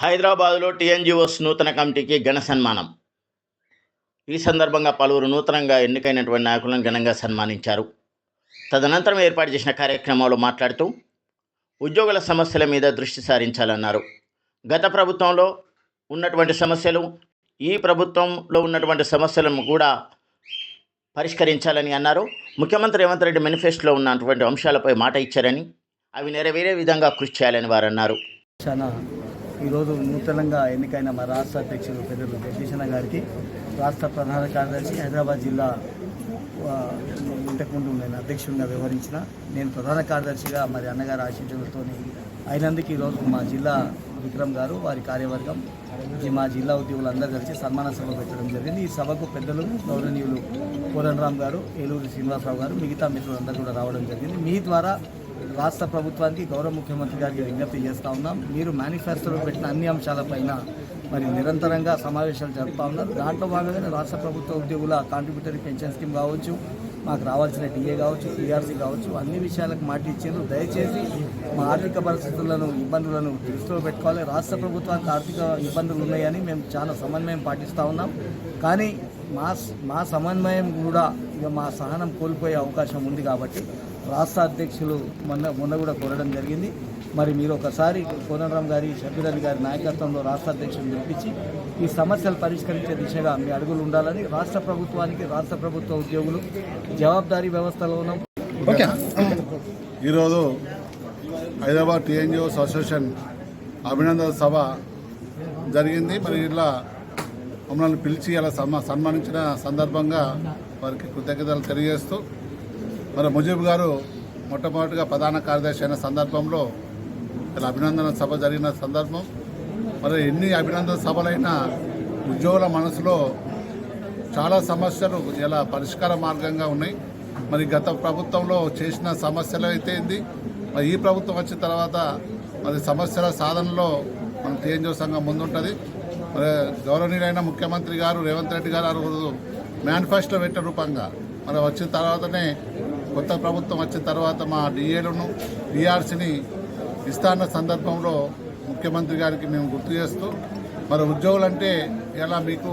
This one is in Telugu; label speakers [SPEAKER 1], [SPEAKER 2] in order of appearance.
[SPEAKER 1] హైదరాబాదులో టీఎన్జిఓస్ నూతన కమిటీకి ఘన సన్మానం. ఈ సందర్భంగా పలువురు నూతనంగా ఎన్నికైనటువంటి నాయకులను ఘనంగా సన్మానించారు. తదనంతరం ఏర్పాటు చేసిన కార్యక్రమంలో మాట్లాడుతూ ఉద్యోగుల సమస్యల మీద దృష్టి సారించాలన్నారు. గత ప్రభుత్వంలో ఉన్నటువంటి సమస్యలు ఈ ప్రభుత్వంలో ఉన్నటువంటి సమస్యలను కూడా పరిష్కరించాలని అన్నారు. ముఖ్యమంత్రి రేవంత్ రెడ్డి మేనిఫెస్టోలో ఉన్నటువంటి అంశాలపై మాట ఇచ్చారని అవి నెరవేరే విధంగా కృషి చేయాలని వారన్నారు
[SPEAKER 2] చాలా ఈరోజు నూతనంగా ఎన్నికైన మా రాష్ట్ర అధ్యక్షులు పెద్దలు జగదీశన గారికి రాష్ట్ర ప్రధాన కార్యదర్శి హైదరాబాద్ జిల్లా ఇంతకుముందు నేను అధ్యక్షుడిగా వ్యవహరించిన నేను ప్రధాన కార్యదర్శిగా మరి అన్నగారి ఆశించడంతో అయినందుకు ఈరోజు మా జిల్లా విక్రమ్ గారు వారి కార్యవర్గం మా జిల్లా ఉద్యోగులందరూ కలిసి సన్మాన సభ పెట్టడం జరిగింది. ఈ సభకు పెద్దలు గౌరవనీయులు కోరన్రామ్ గారు ఏలూరు శ్రీనివాసరావు గారు మిగతా మిత్రులందరూ కూడా రావడం జరిగింది. మీ ద్వారా రాష్ట్ర ప్రభుత్వానికి గౌరవ ముఖ్యమంత్రి గారికి విజ్ఞప్తి చేస్తూ ఉన్నాం. మీరు మేనిఫెస్టోలో పెట్టిన అన్ని అంశాలపైన మరి నిరంతరంగా సమావేశాలు జరుపుతా ఉన్నారు. దాంట్లో భాగంగానే రాష్ట్ర ప్రభుత్వ ఉద్యోగుల కాంట్రిబ్యూటరీ పెన్షన్ స్కీమ్ కావచ్చు మాకు రావాల్సిన డిఏ కావచ్చు టీఆర్సీ కావచ్చు అన్ని విషయాలకు మాట ఇచ్చారు దయచేసి మా ఆర్థిక పరిస్థితులను ఇబ్బందులను దృష్టిలో పెట్టుకోవాలి. రాష్ట్ర ప్రభుత్వానికి ఆర్థిక ఇబ్బందులు ఉన్నాయని మేము చాలా సమన్వయం పాటిస్తూ ఉన్నాం. కానీ మా మా సమన్వయం కూడా ఇక మా సహనం కోల్పోయే అవకాశం ఉంది కాబట్టి రాష్ట్ర అధ్యక్షులు మొన్న మొన్న కూడా కోరడం జరిగింది. మరి మీరు ఒకసారి కోనరామ్ గారి షబీరన్ గారి నాయకత్వంలో రాష్ట్ర అధ్యక్షులు పిలిపించి ఈ సమస్యలు పరిష్కరించే దిశగా మీ అడుగులు ఉండాలని రాష్ట్ర ప్రభుత్వానికి రాష్ట్ర ప్రభుత్వ ఉద్యోగులు జవాబారీ వ్యవస్థలో ఉన్నాం.
[SPEAKER 3] ఈరోజు హైదరాబాద్ టీఎన్జిఓస్ అసోసియేషన్ అభినందన సభ జరిగింది. మరి ఇలా మమ్మల్ని పిలిచి అలా సన్మా సన్మానించిన సందర్భంగా వారికి కృతజ్ఞతలు తెలియజేస్తూ మరి ముజీబ్ గారు మొట్టమొదటిగా ప్రధాన కార్యదర్శి అయిన సందర్భంలో ఇలా అభినందన సభ జరిగిన సందర్భం. మరి ఎన్ని అభినందన సభలైనా ఉద్యోగుల మనసులో చాలా సమస్యలు ఇలా పరిష్కార మార్గంగా ఉన్నాయి. మరి గత ప్రభుత్వంలో చేసిన సమస్యలు అయితే ఏంది? మరి ఈ ప్రభుత్వం వచ్చిన తర్వాత మరి సమస్యల సాధనలో మన టీఎన్జిఓ సంఘం ముందుంటుంది. మరి గౌరవనీయులైన ముఖ్యమంత్రి గారు రేవంత్ రెడ్డి గారు ఆ మేనిఫెస్టో పెట్టిన రూపంగా. మరి వచ్చిన తర్వాతనే కొత్త ప్రభుత్వం వచ్చిన తర్వాత మా డిఏలను డిఆర్సీని ఇస్తాన్న సందర్భంలో ముఖ్యమంత్రి గారికి మేము గుర్తు చేస్తూ మరి ఉద్యోగులంటే ఎలా మీకు